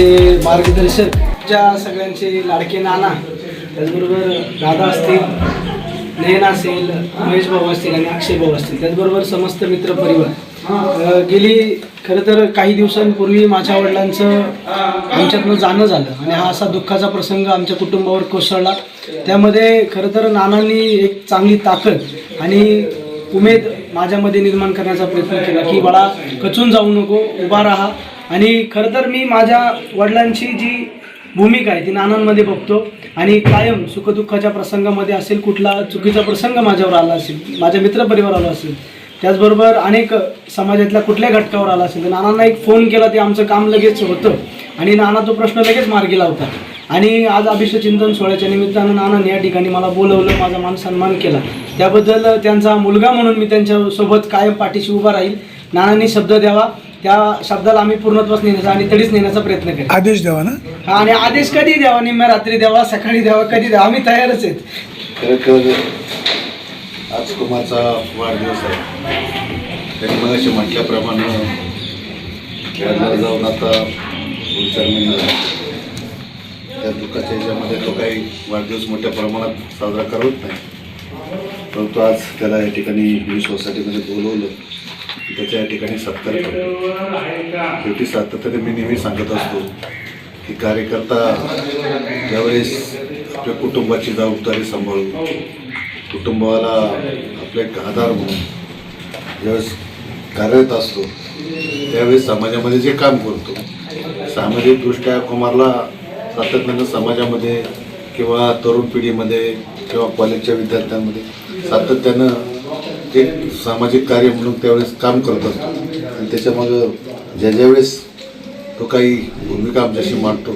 आमचे मार्गदर्शक ज्या सगळ्यांचे लाडके नाना त्याचबरोबर दादा असतील नयन असेल महेश भाऊ असतील आणि अक्षय भाऊ असतील त्याचबरोबर समस्त मित्र परिवार. गेली खरं तर काही दिवसांपूर्वी माझ्या वडिलांचं आमच्यातनं जाणं झालं आणि हा असा दुःखाचा प्रसंग आमच्या कुटुंबावर कोसळला. त्यामध्ये खरं तर नानांनी एक चांगली ताकद आणि उमेद माझ्यामध्ये निर्माण करण्याचा प्रयत्न केला की बाळा कचून जाऊ नको उभा राहा. आणि खरं तर मी माझ्या वडिलांची जी भूमिका आहे ती नानांमध्ये बघतो. आणि कायम सुखदुःखाच्या प्रसंगामध्ये असेल कुठला चुकीचा प्रसंग माझ्यावर आला असेल माझ्या मित्रपरिवाराला असेल त्याचबरोबर अनेक समाजातल्या कुठल्या घटकावर आला असेल तर नानांना एक फोन केला ते आमचं काम लगेच होतं. आणि नाना तो प्रश्न लगेच मार्गी लावतात आणि आज अभिषेक चिंतन सोहळ्याच्या निमित्तानं नानांनी या ठिकाणी मला बोलवलं माझा मान सन्मान केला. त्याबद्दल त्यांचा मुलगा म्हणून मी त्यांच्यासोबत कायम पाठीशी उभा राहील. नानांनी शब्द द्यावा. त्या शब्दाला आम्ही पूर्णत्वास नेण्याचा आणि तडीच नेण्याचा प्रयत्न करेल आदेश द्यावा ना? हा आणि आदेश कधी द्यावा? निम्म्या रात्री द्यावा सकाळी द्यावा कधी द्यावा? आम्ही तयारच आहेत. खरं तर आज कुमारचा वाढदिवस आहे. त्यांनी मग असे म्हटल्याप्रमाणे वडिलांना जाऊन आता पुढच्या महिना झाला. त्या दुःखाच्या ह्याच्यामध्ये तो काही वाढदिवस मोठ्या प्रमाणात साजरा करत नाही. परंतु आज त्याला या ठिकाणी मी सोसायटीमध्ये बोलवलं. त्याच्या या ठिकाणी सत्कार करतो. शेवटी सातत्याने मी नेहमी सांगत असतो की कार्यकर्ता ज्यावेळेस आपल्या कुटुंबाची जबाबदारी सांभाळून कुटुंबाला आपले आधार म्हणून ज्यावेळेस कार्यरत असतो त्यावेळेस समाजामध्ये जे काम करतो सामाजिकदृष्ट्या कुमारला सातत्यानं समाजामध्ये किंवा तरुण पिढीमध्ये किंवा कॉलेजच्या विद्यार्थ्यांमध्ये सातत्यानं एक सामाजिक कार्य म्हणून त्यावेळेस काम करत असतो. आणि त्याच्यामागं ज्या ज्यावेळेस तो काही भूमिका आमच्याशी मांडतो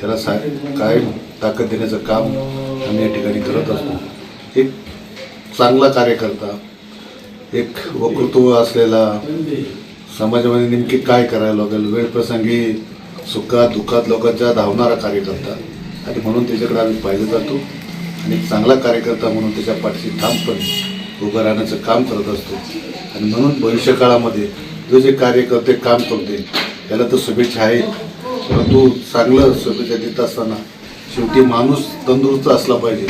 त्याला सा कायम ताकद देण्याचं काम आम्ही या ठिकाणी करत असतो. एक चांगला कार्यकर्ता एक वक्तृत्व असलेला समाजामध्ये नेमकी काय करायला लागेल वेळप्रसंगी सुखात दुःखात लोकांच्या धावणारा कार्यकर्ता आणि म्हणून त्याच्याकडे आम्ही पाहिलं जातो. आणि एक चांगला कार्यकर्ता म्हणून त्याच्या पाठीशी ठामपणे उभं राहण्याचं काम करत असतो. आणि म्हणून भविष्यकाळामध्ये जो जे कार्यकर्ते काम करते त्याला तर शुभेच्छा आहेत परंतु चांगलं शुभेच्छा देत असताना शेवटी माणूस तंदुरुस्त असला पाहिजे.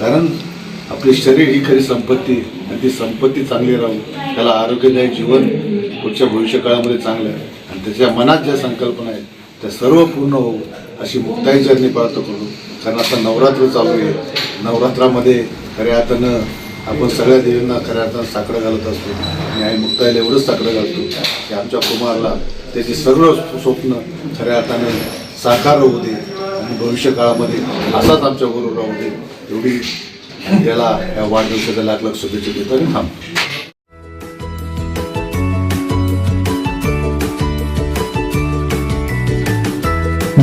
कारण आपले शरीर ही खरी संपत्ती आणि ती संपत्ती चांगली राहू त्याला आरोग्यदायी जीवन पुढच्या भविष्यकाळामध्ये चांगलं आहे. आणि त्याच्या मनात ज्या संकल्पना आहेत त्या सर्व पूर्ण होऊ अशी मुक्ताई चरणी प्रार्थना करू. कारण आता नवरात्र चालू आहे. नवरात्रामध्ये खऱ्या अर्थानं आपण सगळ्या देवींना खऱ्या अर्थानं साकडं घालत असतो. आणि आई मुक्ताईला एवढंच साकडं घालतो की आमच्या कुमारला त्याची सर्व स्वप्न खऱ्या अर्थाने साकार होऊ दे आणि भविष्यकाळामध्ये असाच आमच्या गुरु राहू दे एवढी त्याला या वाढदिवसाच्या लाख लाख शुभेच्छा देतो आणि थांबतो.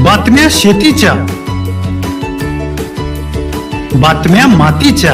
बातम्या शेतीच्या बातम्या मातीच्या